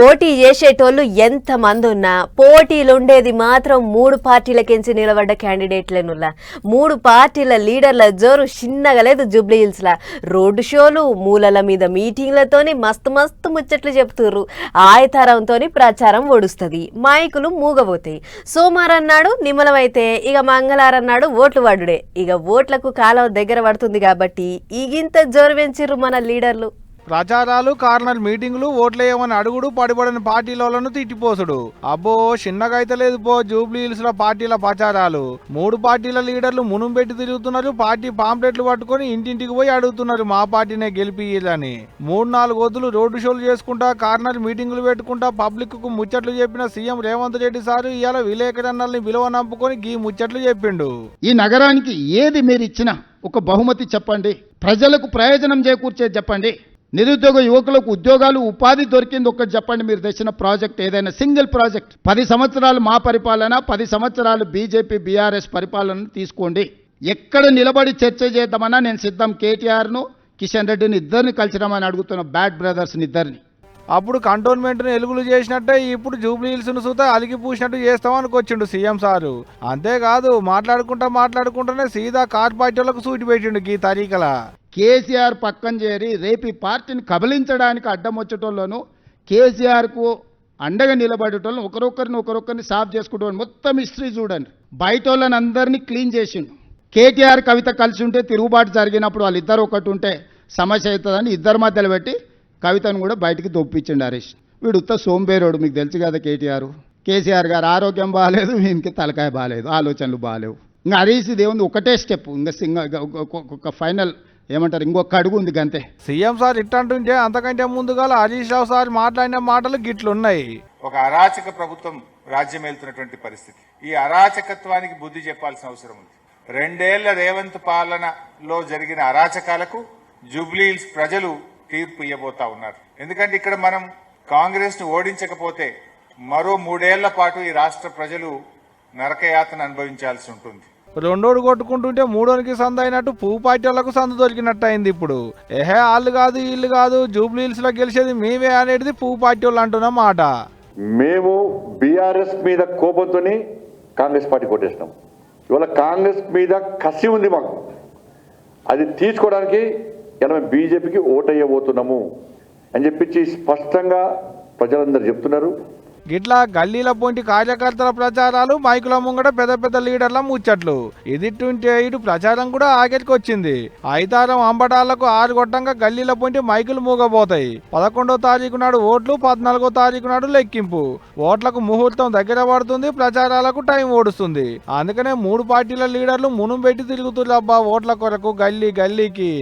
పోటీ చేసేటోళ్ళు ఎంత మంది ఉన్నా పోటీలు ఉండేది మాత్రం మూడు పార్టీలకించి నిలబడ్డ క్యాండిడేట్లనులా. మూడు పార్టీల లీడర్ల జోరు చిన్నగా లేదు జూబ్లీహిల్స్లా రోడ్డు షోలు మూలల మీద మీటింగ్లతోని మస్తు మస్తు ముచ్చట్లు చెప్తుర్రు. ఆయతారంతోని ప్రచారం ఒడుస్తుంది. మైకులు మూగబోతాయి. సోమవారం నాడు నిమ్మలమైతే ఇక మంగళవారం నాడు ఓట్లు వాడుడే. ఇక ఓట్లకు కాలం దగ్గర పడుతుంది కాబట్టి ఈగింత జోరు పెంచిర్రు మన లీడర్లు. ప్రచారాలు కార్నర్ మీటింగులు ఓట్లేయమని అడుగుడు పడిపడిన పార్టీలను తిట్టిపోసుడు. అబ్బో చిన్నగా అయితే లేదు పో జూబ్లీ హిల్స్లో పార్టీల ప్రచారాలు. మూడు పార్టీల లీడర్లు మునుం పెట్టి తిరుగుతున్నారు పార్టీ పాంప్లెట్లు పట్టుకొని ఇంటింటికి పోయి అడుగుతున్నారు మా పార్టీనే గెలిపియ్యాలని మూడు నాలుగు వద్దులు రోడ్డు షోలు చేసుకుంటా కార్నర్ మీటింగులు పెట్టుకుంటా పబ్లిక్కు ముచ్చట్లు చెప్పిన సీఎం రేవంత్ రెడ్డి సారు ఇవాళ విలేకరణల్ని విలువ నంపుకొని గీ ముచ్చట్లు చెప్పిండు. ఈ నగరానికి ఏది మీరు ఇచ్చినా ఒక బహుమతి చెప్పండి. ప్రజలకు ప్రయోజనం చేకూర్చేది చెప్పండి. నిరుద్యోగ యువకులకు ఉద్యోగాలు ఉపాధి దొరికింది ఒక్కటి చెప్పండి మీరు తెచ్చిన ప్రాజెక్ట్ ఏదైనా సింగిల్ ప్రాజెక్ట్. పది సంవత్సరాలు మా పరిపాలన పది సంవత్సరాలు బీజేపీ బీఆర్ఎస్ పరిపాలన తీసుకోండి. ఎక్కడ నిలబడి చర్చ చేద్దామన్నా నేను సిద్ధం కేటీఆర్ను కిషన్ రెడ్డిని ఇద్దరిని కలిసినామని అడుగుతున్న బ్యాడ్ బ్రదర్స్ని ఇద్దరిని. అప్పుడు కంటోన్మెంట్ను ఎలుగులు చేసినట్టే ఇప్పుడు జూబ్లీ హిల్స్ చూస్తే అలిగి పూసినట్టు చేస్తామని వచ్చిండు సీఎం సారు. అంతేకాదు మాట్లాడుకుంటా మాట్లాడుకుంటూనే సీదా కార్ పార్టీలకు సూటి పెట్టిండు ఈ తరీకలా. కేసీఆర్ పక్కన చేరి రేపు ఈ పార్టీని కబలించడానికి అడ్డం వచ్చేటోళ్ళను కేసీఆర్కు అండగా నిలబడేటోళ్ళని ఒకరొకరిని ఒకరొకరిని సాఫ్ చేసుకుంటాం మొత్తం హిస్టరీ చూడండి. బయట వాళ్ళని అందరినీ క్లీన్ చేసిండు. కేటీఆర్ కవిత కలిసి ఉంటే తిరుగుబాటు జరిగినప్పుడు వాళ్ళిద్దరు ఒకటి ఉంటే సమస్య అవుతుందని ఇద్దరి మధ్యలో పెట్టి కవితను కూడా బయటికి దొప్పించండి హరీష్. వీడు ఉత్త సోంబేరోడు మీకు తెలుసు కదా కేటీఆర్. కేసీఆర్ గారు ఆరోగ్యం బాగాలేదు వీనికి తలకాయ బాగాలేదు ఆలోచనలు బాగాలేవు. ఇంకా హరీష్ దేవుంది ఒకటే స్టెప్ ఇంకా సింగ ఒక ఫైనల్ ఏమంటారు? ఇంకొక అడుగు ఉంది గంతే. సీఎం సార్ ఇట్టంటుంటే అంతకంటే ముందుగా హరీష్ రావు సార్ మాట్లాడిన మాటలు గిట్లున్నాయి. ఒక అరాచక ప్రభుత్వం రాజ్యం వెళ్తున్నటువంటి పరిస్థితి. ఈ అరాచకత్వానికి బుద్ధి చెప్పాల్సిన అవసరం ఉంది. రెండేళ్ళ రేవంత్ పాలనలో జరిగిన అరాచకాలకు జూబ్లీహిల్స్ ప్రజలు తీర్పు ఇవ్వబోతా ఉన్నారు. ఎందుకంటే ఇక్కడ మనం కాంగ్రెస్ను ఓడించకపోతే మరో మూడేళ్ళ పాటు ఈ రాష్ట్ర ప్రజలు నరకయాతన అనుభవించాల్సి ఉంటుంది. రెండోడు కొట్టుకుంటుంటే మూడోనికి సంద అయినట్టు పువ్వు పార్టీలకు సంద దొరికినట్టు అయింది ఇప్పుడు. ఏహే వాళ్ళు కాదు వీళ్ళు కాదు జూబ్లీ హిల్స్లో గెలిచేది మేమే అనేది పువ్వు పార్టీ వాళ్ళు అంటున్న మాట. మేము బీఆర్ఎస్ మీద కోపంతో కాంగ్రెస్ పార్టీ కొట్టేసినాం. ఇవాళ కాంగ్రెస్ మీద కసి ఉంది మాకు. అది తీసుకోవడానికి ఇలా మేము బీజేపీకి ఓటయ్యబోతున్నాము అని చెప్పించి స్పష్టంగా ప్రజలందరూ చెప్తున్నారు. గిట్లా గల్లీల పొంటి కార్యకర్తల ప్రచారాలు మైకుల ముంగట పెద్ద పెద్ద లీడర్ల ముచ్చట్లు. ఎదిట్టుంటే ఇటు ప్రచారం కూడా ఆఖరికొచ్చింది ఐతారం అంబటాలకు ఆరు గొట్టంగా గల్లీల పొంటి మైకులు మూగబోతాయి. పదకొండో తారీఖు నాడు ఓట్లు పద్నాలుగో తారీఖు నాడు లెక్కింపు. ఓట్లకు ముహూర్తం దగ్గర పడుతుంది ప్రచారాలకు టైం ఓడుస్తుంది. అందుకనే మూడు పార్టీల లీడర్లు మునుం పెట్టి తిరుగుతున్నారు అబ్బా ఓట్ల కొరకు గల్లీ గల్లీకి.